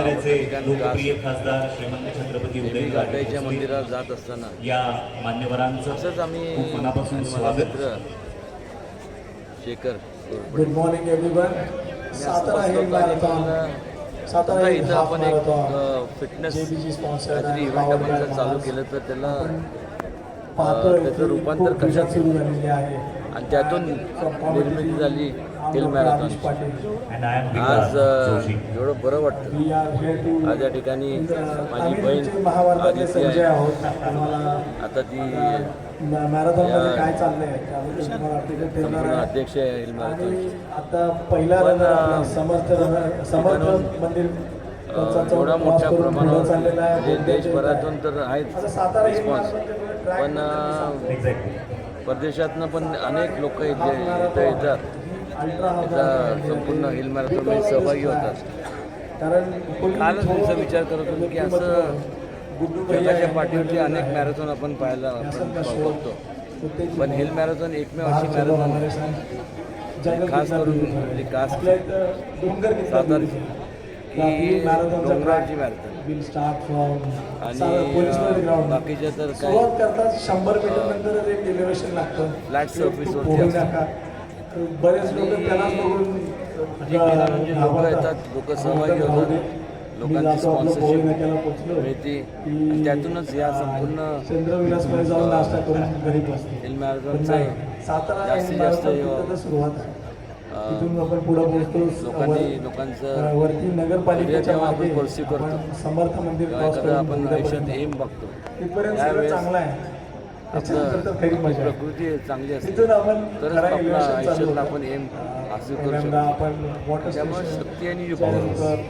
साताऱ्याचे लोकप्रिय खासदार श्रीमंत छत्रपती उदय मंदिरात जात असताना या मान्यवरांचं असंच आम्ही मनापासून स्वागत. Shekhar good morning everyone Satara hill marathon. Satara इथं आपण एक फिटनेस काहीतरी इव्हेंट आपण जर चालू. केलं तर त्याला त्याचं की रूपांतर कशात सुरू झालेली आहे. आणि त्यातून निर्मिती झाली. Hill marathon. And I am आज एवढं बरं वाटतं. आज या ठिकाणी माझी आम्ही बहीण आदिती संजय आहे. आहोत. तुम्हाला आता ती अध्यक्ष आहे हिल मॅरेथॉन एवढा मोठ्या प्रमाणावर. म्हणजे देशभरातून आहे. तर हिल रिस्पॉन्स पण परदेशातनं पण अनेक लोक इथे इथं येतात. मॅरेथॉन संपूर्ण हिल मॅरेथॉनमध्ये सहभागी this होतात. कारण कालच तुमचा विचार करत होतो की असं जगाच्या पाठीवरती अनेक. मॅरेथॉन आपण पाहायला आपण. बघतो पण हिल. मॅरेथॉन एकमेव अशी मॅरेथॉन खास करून beautiful आहे. जी खास आहे. की डोंगराची from आणि बाकीच्या तर काय करतात शंभर मीटर नंतर एक लागतं Flat ते बरेच लोक त्यालाच बघून जी ठिकाणाहून जी लोकं. येतात, लोकं सहभागी होतात. लोकांची मिळते त्यातूनच या संपूर्ण मॅरेथॉनचं जास्तीत जास्त लोकांनी लोकांचं वरती नगरपालिकेच्या जेव्हा आपण pursue करतो. एखादं आपण आयुष्यात एम बघतो. त्यावेळेस आपलं. प्रकृती चांगली असते. तरच आयुष्यातला होतं. आपण एम हासिल करू शकतो. त्यामुळे शक्ती आणि house.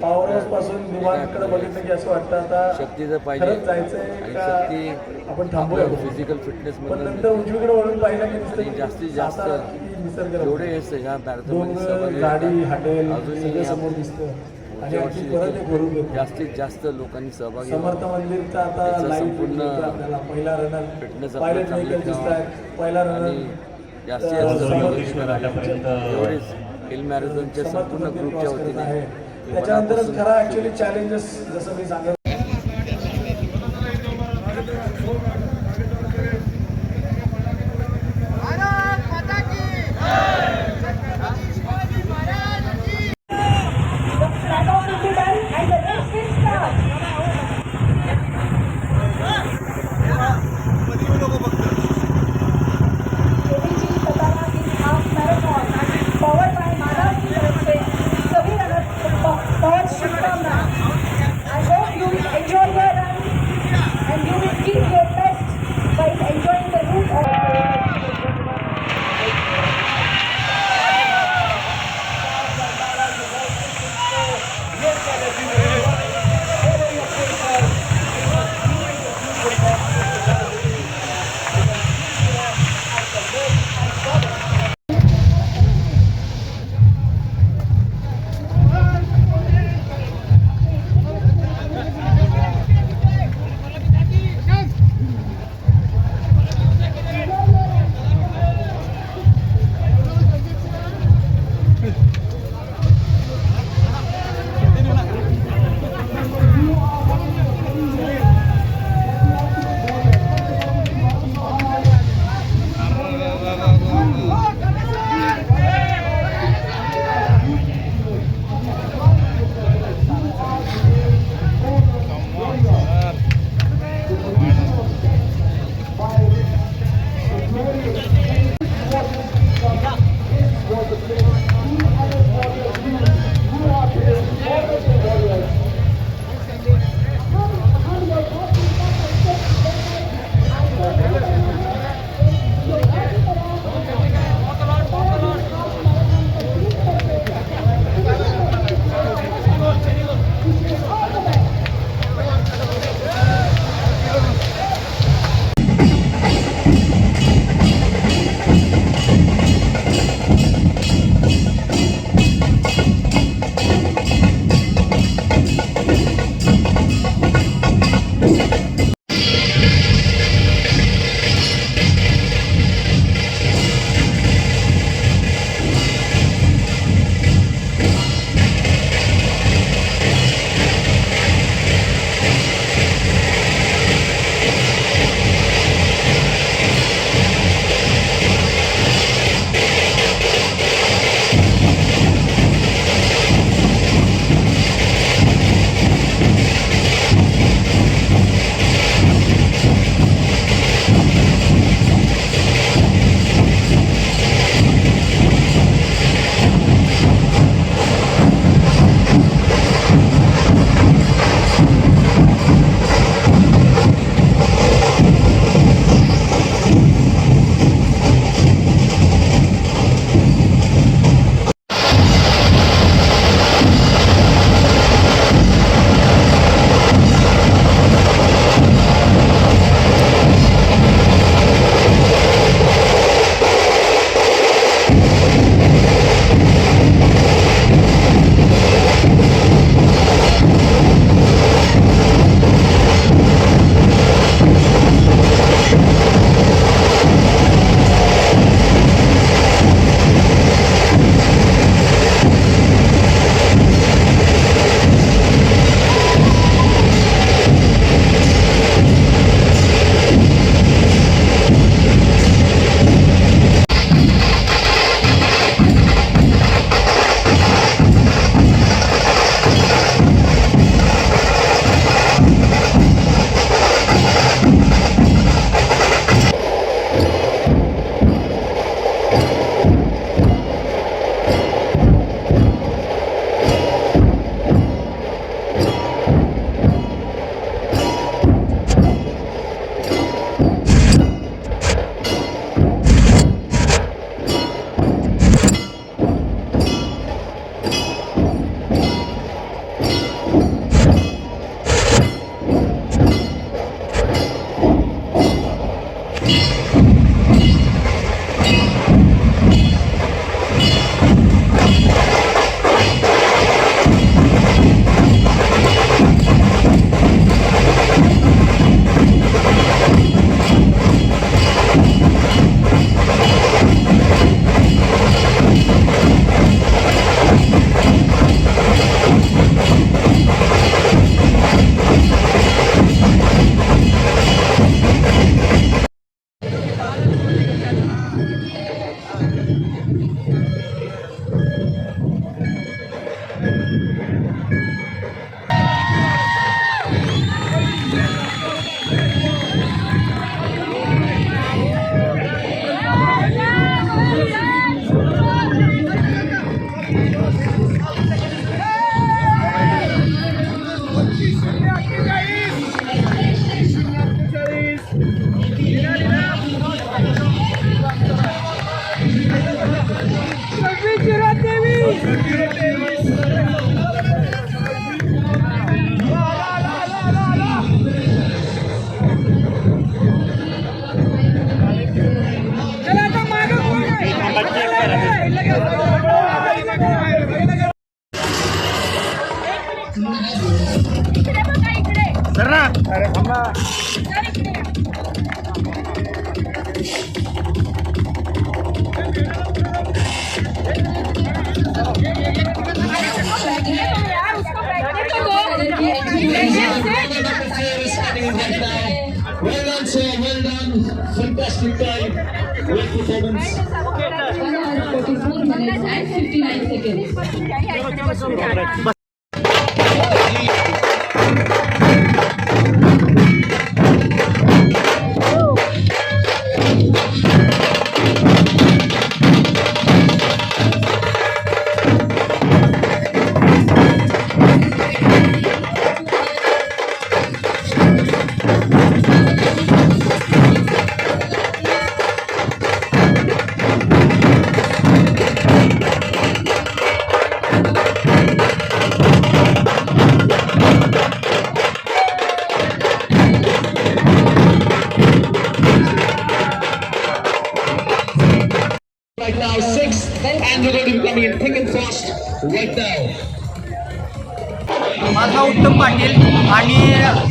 पॉवर हाऊसपासून विमानाकडे बघितलं की असं वाटतं आता शक्ती जर पाहिजे आणि शक्ती आपण थांबूया? आपलं फिजिकल फिटनेस पण नंतर उजवीकडे वळून पाहिलं की दिसतं जास्तीत जास्त हे ह्या सहभागी गाडी हॉटेल अजूनही समोर दिसतं. पुढच्या वर्षी. जास्तीत जास्त लोकांनी सहभागी समर्थ. मंदिरचा आता संपूर्ण पहिला रनर पायलट व्हेकल दिसत. आहेत पहिला रनर जास्तीत जास्त एवढेच हिल मॅरेथॉनच्या संपूर्ण ग्रुपच्या वतीने त्याच्यानंतरच खरा ऍक्च्युली चॅलेंजेस जसं मी सांगत Well done, sir. Well done. Fantastic. Great performance. 44 minutes and 59 seconds. Right now, sixth, and we're going to be coming in thick and fast right now. माझा उत्तम पाटील आणि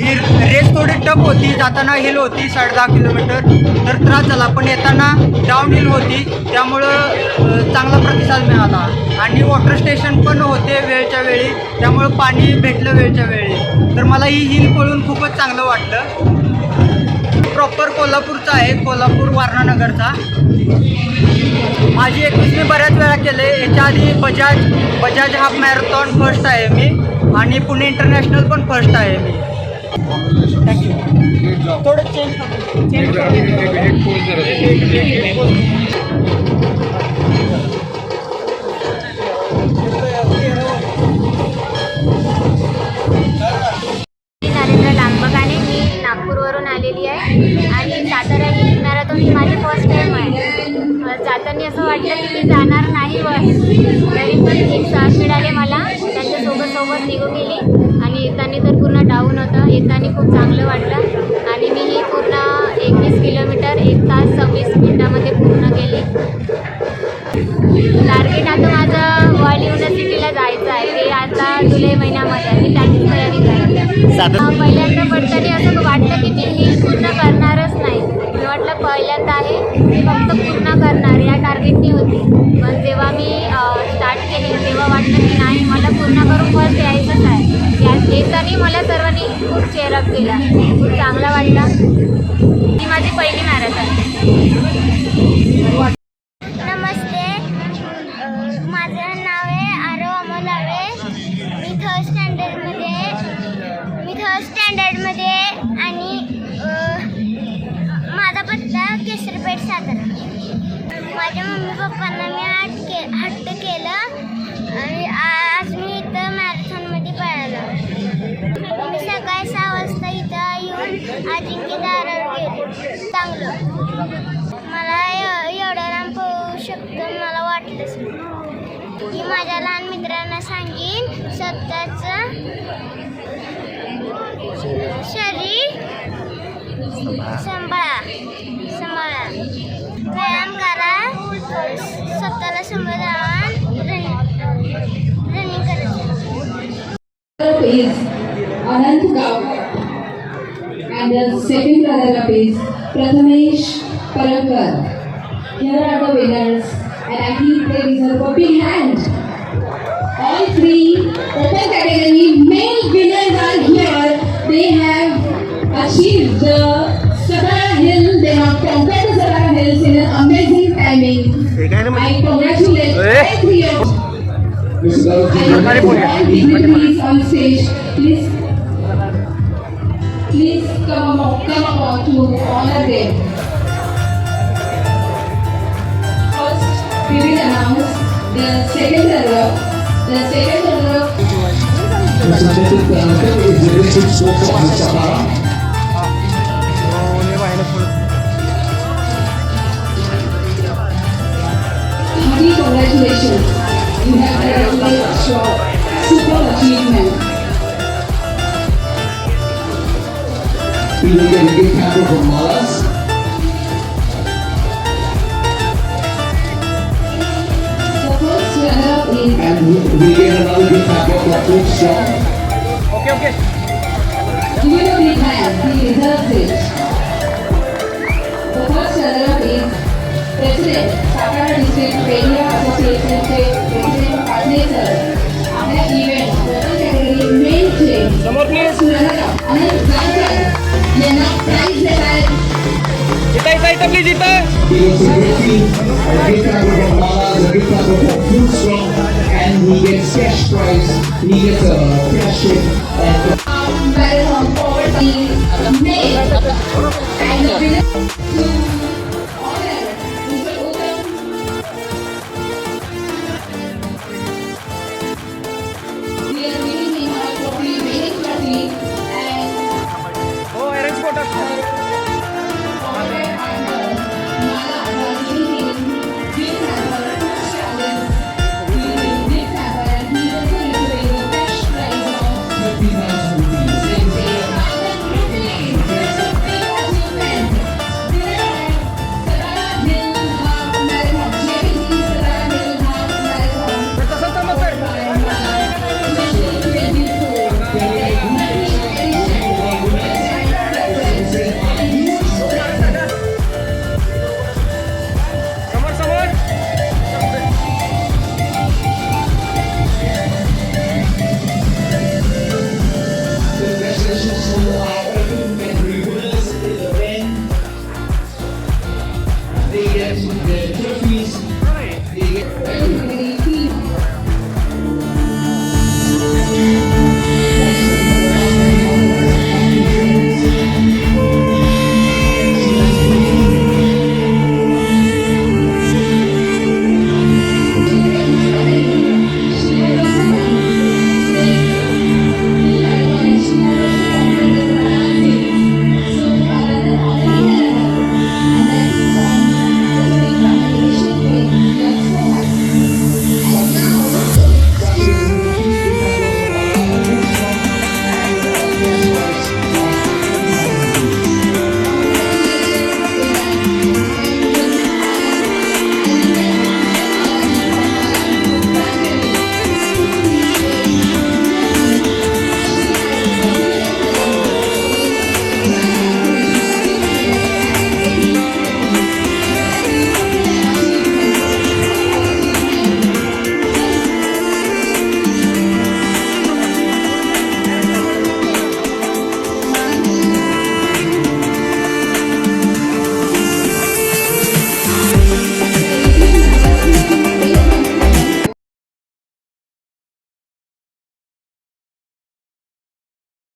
ही रेस थोडी टफ होती जाताना हिल होती साडे दहा किलोमीटर. तर त्रास झाला पण येताना डाऊन हिल होती त्यामुळं चांगला प्रतिसाद मिळाला. आणि वॉटर स्टेशन पण होते वेळच्या वेळी त्यामुळं पाणी भेटलं वेळच्या वेळी. तर मला ही हिल पळून खूपच चांगलं वाटलं. प्रॉपर कोल्हापूरचा आहे कोल्हापूर वारणानगरचा माझी एकवीस मी बऱ्याच वेळा केले याच्या आधी Bajaj Bajaj half marathon first आहे मी आणि पुणे इंटरनॅशनल पण फर्स्ट आहे मी थँक्यू थोडं चेंज चेंज वाटलं की मी जाणार नाही बस तरी पण एक साथ मिळाले मला. त्यांच्यासोबत सोबत निघून गेली आणि येताना तर पूर्ण डाऊन होतं. येताना खूप चांगलं वाटलं आणि मी ही पूर्ण एकवीस किलोमीटर एक तास सव्वीस मिनिटामध्ये पूर्ण केली. टार्गेट आता माझं वर्ल्ड युनिव्हर्सिटीला जायचं आहे. ते आता जुलै महिन्यामध्ये मी त्याचीच तयारी पहिल्यांदा पडताना असं वाटलं वाटलं की नाही मला पूर्ण करून फर्स्ट यायचंच आहे. या येताना मला सर्वांनी खूप चेअरअप केला. खूप चांगला वाटला. ही माझी पहिली मॅरेथॉन नमस्ते. माझं नाव आहे आरव अमोल आवे मी थर्ड स्टँडर्डमध्ये मी थर्ड स्टँडर्डमध्ये आणि माझा पत्ता केसरपेठ सातारा. माझ्या मम्मी पप्पांना मी हट के हट्ट येऊन गेले चांगलं. मला एवढं लांब पोहू शकतो मला वाटलंच मी माझ्या लहान मित्रांना सांगेन स्वतःचं शरीर सांभाळा. सांभाळा. व्यायाम करा. स्वतःला सांभाळा रनिंग रनिंग करा. Is And the second runner-up is Prathamesh Parankar. Here are the winners, and I think there is a whopping hand. All three open category male winners are here. They have achieved the Satara Hill. They have conquered the Satara Hills in an amazing timing. I congratulate all three of Mr. I want all dignitaries on stage, please, please come come up to honor them. First, we will announce the second runner. The second runner congratulations. You have done Shaw. Super achievement. We will get a big camera from Mars. And we, we get another big camera from Coach Shaw. Okay, okay. Give him a big hand, he deserves it. The first runner-up is President, Sakara District Radio Association President Partner, Ahmed Event, Total Category Main Team. Some more please. Anand Blanchard. Yan ang prize level. Kita, kita, kita, please, kita! And he gets cash prize, he gets a cash tip. Well, 40 May. And the winner to